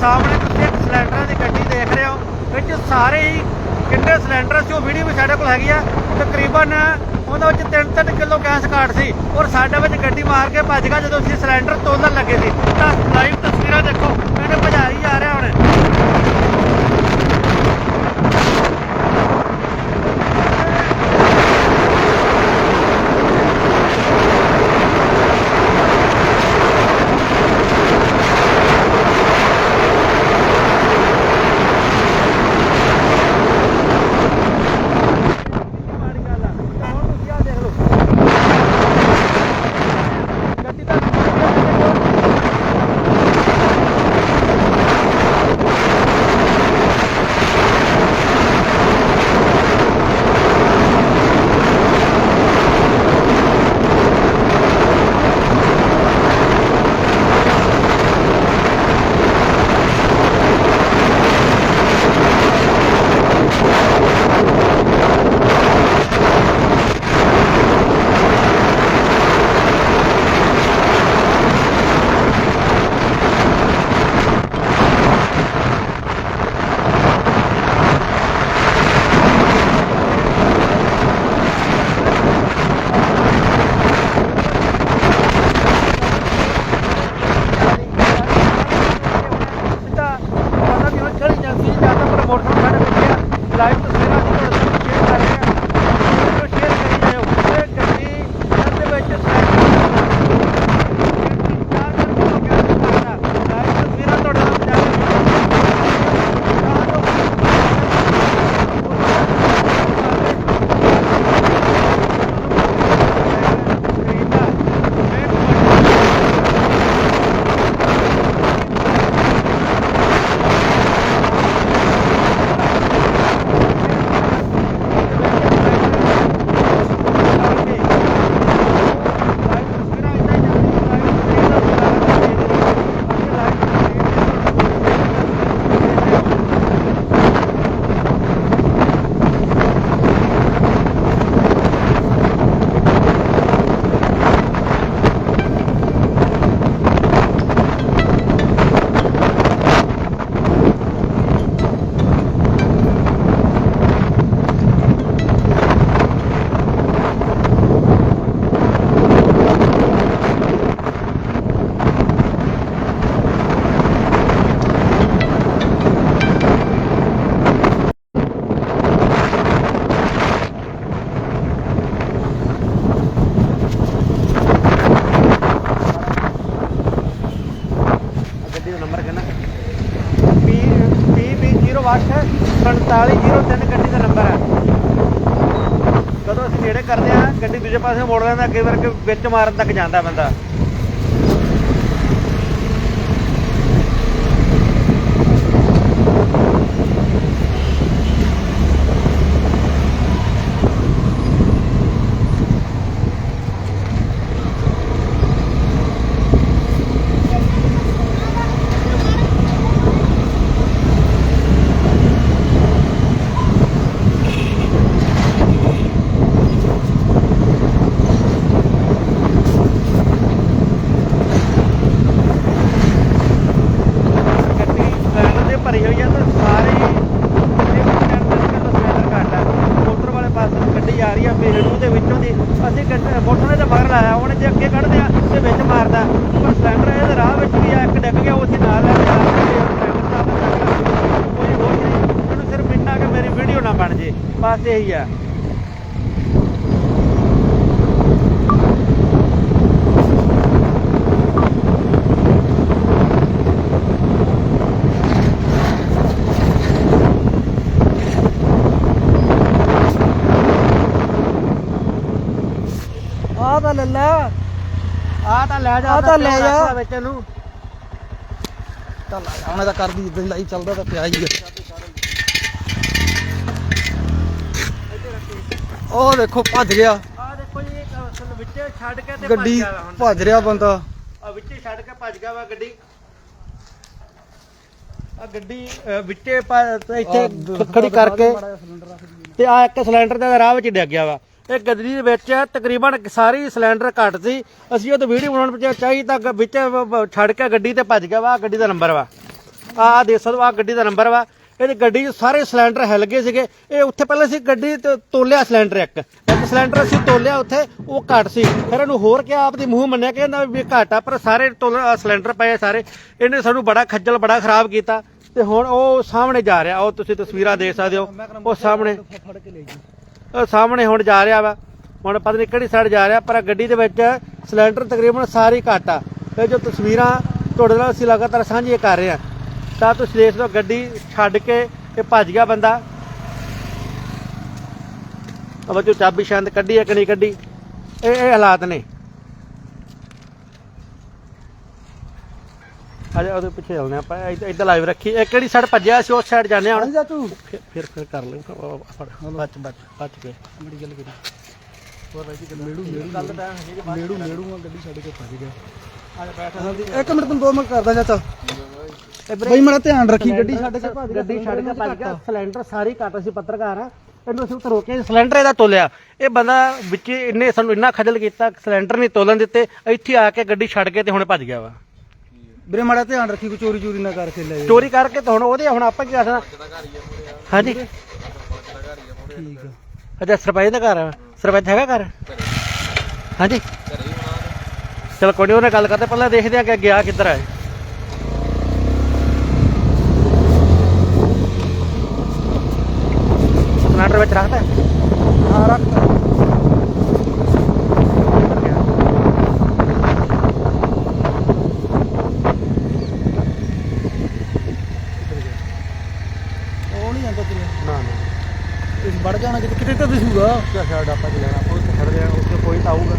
ਸਾਹਮਣੇ ਤੁਸੀਂ ਇੱਕ ਸਿਲੰਡਰਾਂ ਦੀ ਗੱਡੀ ਦੇਖ ਰਹੇ ਹੋ, ਵਿੱਚ ਸਾਰੇ ਹੀ ਕਿੰਨੇ ਸਿਲੰਡਰ ਸੀ, ਉਹ ਵੀਡੀਓ ਵੀ ਸਾਡੇ ਕੋਲ ਹੈਗੀ ਆ। ਤਕਰੀਬਨ ਉਹਨਾਂ ਵਿੱਚ 3-3 ਕਿਲੋ ਗੈਸ ਕਾਟ ਸੀ, ਔਰ ਸਾਡੇ ਵਿੱਚ ਗੱਡੀ ਮਾਰ ਕੇ ਭੱਜ ਗਿਆ ਜਦੋਂ ਅਸੀਂ ਸਿਲੰਡਰ ਤੋਲਣ ਲੱਗੇ ਸੀ। ਤਾਂ ਲਾਈਵ 4803 ਗੱਡੀ ਦਾ ਨੰਬਰ ਹੈ। ਕਦੋਂ ਅਸੀਂ ਨੇੜੇ ਕਰਦੇ ਆ ਗੱਡੀ ਦੂਜੇ ਪਾਸੇ ਮੋੜ ਲੈਂਦਾ, ਕਈ ਵਾਰ ਵਿੱਚ ਮਾਰਨ ਤੱਕ ਜਾਂਦਾ ਬੰਦਾ। ਲਾਇਆ, ਉਹਨੇ ਜੇ ਅੱਗੇ ਕੱਢਦੇ ਆ ਤੇ ਵਿੱਚ ਮਾਰਦਾ। ਪਰ ਸਿਲੰਡਰ ਇਹਦੇ ਰਾਹ ਵਿੱਚ ਵੀ ਆ, ਇੱਕ ਡਿੱਗ ਗਿਆ, ਉਹ ਅਸੀਂ ਨਾਲ ਲੈ ਕੇ ਕੋਈ ਹੋਰ ਨਹੀਂ। ਮੈਨੂੰ ਸਿਰਫ ਇੰਨਾ ਕਿ ਮੇਰੀ ਵੀਡੀਓ ਨਾ ਬਣ ਜੇ। ਬਸ ਇਹੀ ਆ। ਤਾਂ ਲੈ ਲੈ। ਆ ਤਾਂ ਲੈ ਜਾ ਆਹ ਤਾਂ ਲੈ ਜਾ। ਵਿੱਚ ਇਹਨੂੰ। ਚੱਲ ਹੁਣ ਇਹਦਾ ਕਰਦੀ ਇਦਾਂ ਲਾਈਵ ਚੱਲਦਾ ਤਾਂ ਪਿਆ ਹੀ ਹੈ। ਉਹ ਦੇਖੋ ਭੱਜ ਗਿਆ। ਆ ਦੇਖੋ ਜੀ ਅਸਲ ਵਿੱਚ ਛੱਡ ਕੇ ਤੇ ਭੱਜ ਗੱਡੀ ਗਿਆ ਵਾ ਹੁਣ। ਭੱਜ ਰਿਹਾ ਬੰਦਾ। ਆ ਵਿੱਚੇ ਛੱਡ ਕੇ ਭੱਜ ਗਿਆ ਵਾ ਗੱਡੀ। ਆ ਗੱਡੀ ਵਿੱਚੇ ਇੱਥੇ ਖੜੀ ਕਰਕੇ ਤੇ ਆ ਇੱਕ ਸਿਲੰਡਰ ਦਾ ਰਾਹ ਵਿੱਚ ਡਿੱਗ ਗਿਆ ਵਾ। ਇਹ ਗੱਡੀ ਦੇ ਵਿੱਚ ਤਕਰੀਬਨ ਸਾਰੀ ਸਿਲੰਡਰ ਘੱਟ ਸੀ। ਅਸੀਂ ਉਹ ਤਾਂ ਵੀਡੀਓ ਬਣਾਉਣ ਵਿੱਚ ਚਾਹੀ ਤਾਂ ਵਿੱਚ ਛੱਡ ਕੇ ਗੱਡੀ ਤੇ ਭੱਜ ਗਿਆ ਵਾ, ਆਹ ਗੱਡੀ ਦਾ ਨੰਬਰ ਵਾ। ਆ ਦੇਖ ਸਕਦੇ ਆ ਗੱਡੀ ਦਾ ਨੰਬਰ ਵਾ। ਇਹਦੀ ਗੱਡੀ 'ਚ ਸਾਰੇ ਸਿਲੰਡਰ ਹਿੱਲ ਗਏ ਸੀਗੇ। ਇਹ ਉੱਥੇ ਪਹਿਲਾਂ ਸੀ ਗੱਡੀ ਤੇ ਤੋਲਿਆ ਸਿਲੰਡਰ ਇੱਕ। ਇੱਕ ਸਿਲੰਡਰ ਅਸੀਂ ਤੋਲਿਆ ਉੱਥੇ, ਉਹ ਘੱਟ ਸੀ। ਫਿਰ ਇਹਨੂੰ ਹੋਰ ਕਿਹਾ, ਆਪਦੀ ਮੂੰਹ ਮੰਨਿਆ ਕਿ ਇਹਦਾ ਵੀ ਘੱਟ ਆ, ਪਰ ਸਾਰੇ ਤੋਲ ਸਿਲੰਡਰ ਪਏ ਸਾਰੇ। ਇਹਨੇ ਸਾਨੂੰ ਬੜਾ ਖੱਜਲ, ਬੜਾ ਖਰਾਬ ਕੀਤਾ। ਤੇ ਹੁਣ ਉਹ ਸਾਹਮਣੇ ਜਾ ਰਿਹਾ। ਉਹ ਤੁਸੀਂ ਤਸਵੀਰਾਂ ਦੇਖ ਸਕਦੇ ਹੋ। ਉਹ ਸਾਹਮਣੇ ਉਹ ਸਾਹਮਣੇ ਹੁਣ ਜਾ ਰਿਹਾ ਵਾ। ਹੁਣ ਪਤਾ ਨਹੀਂ ਕਿਹੜੀ ਸਾਈਡ ਜਾ ਰਿਹਾ, ਪਰ ਗੱਡੀ ਦੇ ਵਿੱਚ ਸਿਲੰਡਰ ਤਕਰੀਬਨ ਸਾਰੀ ਘੱਟ ਆ। ਇਹ ਜੋ ਤਸਵੀਰਾਂ ਤੁਹਾਡੇ ਨਾਲ ਅਸੀਂ ਲਗਾਤਾਰ ਸਾਂਝੀਆਂ ਕਰ ਰਹੇ ਹਾਂ ਤਾਂ ਤੁਸੀਂ ਦੇਖ ਲਓ ਗੱਡੀ ਛੱਡ ਕੇ ਇਹ ਭੱਜ ਗਿਆ ਬੰਦਾ। ਉਹ ਜੋ ਚਾਬੀ ਸ਼ਾਇਦ ਕੱਢੀ ਹੈ ਕਿ ਨਹੀਂ ਕੱਢੀ? ਇਹ ਇਹ ਹਾਲਾਤ ਨੇ। ਅਜੇ ਉਹਦੇ ਪਿੱਛੇ ਚੱਲਦੇ ਆਪਾਂ ਇੱਧਰ- ਲਾਈਵ ਰੱਖੀ। ਇਹ ਕਿਹੜੀ ਸਾਈਡ ਭੱਜਿਆ ਸੀ ਉਸ ਸਾਈਡ ਜਾਂਦੇ ਹੁਣ? ਜਾ ਤੂੰ। ਫਿਰ ਫਿਰ ਕਰ ਲੈ ਬਚ ਬਚ ਬਚ ਕੇ। ਬੜੀ ਗੱਲ ਕਰੀ। ਹੋਰ ਜੀ ਮੇੜੂ ਮੇੜੂ ਮੇੜੂ ਮੇੜੂ ਆ। ਗੱਡੀ ਛੱਡ ਕੇ ਭੱਜ ਗਿਆ। ਇੱਕ ਮਿੰਟ ਤੈਨੂੰ ਦੋ ਮਿੰਟ ਕਰਦਾ ਚਾਚਾ ਬਈ ਮੇਰਾ ਧਿਆਨ ਰੱਖੀ ਗੱਡੀ ਛੱਡ ਕੇ ਭੱਜ ਗਿਆ। ਗੱਡੀ ਛੱਡ ਕੇ ਭੱਜ ਗਿਆ। ਸਿਲੰਡਰ ਸਾਰੀ ਕੱਟ ਸੀ ਪੱਤਰਕਾਰ ਆ ਇਹਨੂੰ ਅਸੀਂ ਉੱਥੇ ਰੋਕੇ ਸਿਲੰਡਰ ਇਹਦਾ ਤੋਲਿਆ। ਇਹ ਬੰਦਾ ਵਿੱਚ ਇੰਨੇ ਸਾਨੂੰ ਇੰਨਾ ਖਜਲ ਕੀਤਾ ਸਿਲੰਡਰ ਨਹੀਂ ਤੋਲਣ ਦਿੱਤੇ। ਇੱਥੇ ਆ ਕੇ ਗੱਡੀ ਛੱਡ ਕੇ ਤੇ ਹੁਣ ਭੱਜ ਗਿਆ ਵਾ। ਵੀਰੇ ਮਾੜਾ ਧਿਆਨ ਰੱਖੀ ਕੋਈ ਚੋਰੀ ਚੋਰੀ ਨਾ ਕਰਕੇ ਲੈ ਜਾਏ ਚੋਰੀ ਕਰਕੇ ਤਾਂ ਹੁਣ ਉਹਦੇ ਹੁਣ ਆਪਾਂ ਕੀ ਕਰਨਾ ਹਾਂਜੀ। ਠੀਕ ਆ। ਅੱਛਾ ਸਰਪੰਚ ਦਾ ਘਰ ਆ। ਸਰਪੰਚ ਹੈਗਾ ਘਰ? ਹਾਂਜੀ। ਚਲ ਕੋਈ ਨੀ ਉਹਨੇ ਗੱਲ ਕਰਦੇ ਪਹਿਲਾਂ ਦੇਖਦੇ ਆ ਕਿ ਗਿਆ ਕਿੱਧਰ ਹੈ ਸਿਲੰਡਰ ਵਿੱਚ ਰੱਖਦਾ ਹੈ? ਹਾਂ ਰੱਖ ਉਹ ਨਹੀਂ ਜਾਂਦਾ ਤੇਰੇ ਨਾ ਨਾ ਇਸ ਵੜ ਜਾਣਾ ਕਿਤੇ ਕਿਤੇ ਤਾਂ ਦਿਸੂਗਾ। ਕਿਆ ਸਾਈਡ ਆਪਾਂ ਜਾਣਾ ਆਪਾਂ ਉੱਥੇ ਖੜਦੇ ਆ ਉੱਥੇ ਕੋਈ ਤਾਂ ਆਊਗਾ।